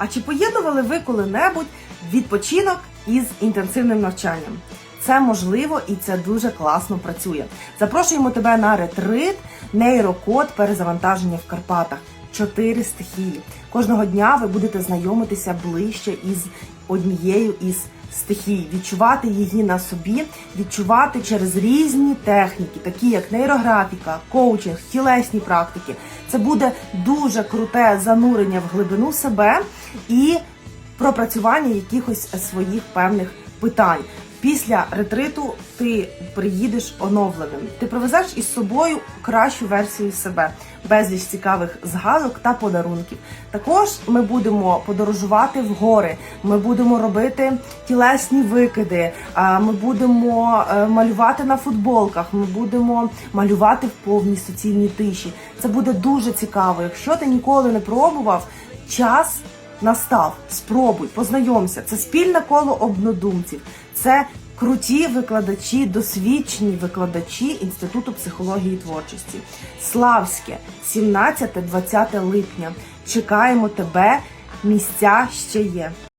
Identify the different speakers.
Speaker 1: А чи поєднували ви коли-небудь відпочинок із інтенсивним навчанням? Це можливо і це дуже класно працює. Запрошуємо тебе на ретрит, нейрокод перезавантаження в Карпатах. Чотири стихії. Кожного дня ви будете знайомитися ближче із однією із стихій, відчувати її на собі, відчувати через різні техніки, такі як нейрографіка, коучинг, тілесні практики. Це буде дуже круте занурення в глибину себе і пропрацювання якихось своїх певних питань. Після ретриту ти приїдеш оновленим. Ти привезеш із собою кращу версію себе, безліч цікавих згадок та подарунків. Також ми будемо подорожувати в гори. Ми будемо робити тілесні викиди. Ми будемо е, малювати на футболках. Ми будемо малювати в повній суцільній тиші. Це буде дуже цікаво. Якщо ти ніколи не пробував, час настав. Спробуй, познайомся. Це спільне коло однодумців. Це круті викладачі, досвідчені викладачі Інституту психології і творчості. Славське, 17-20 липня. Чекаємо тебе. Місця ще є.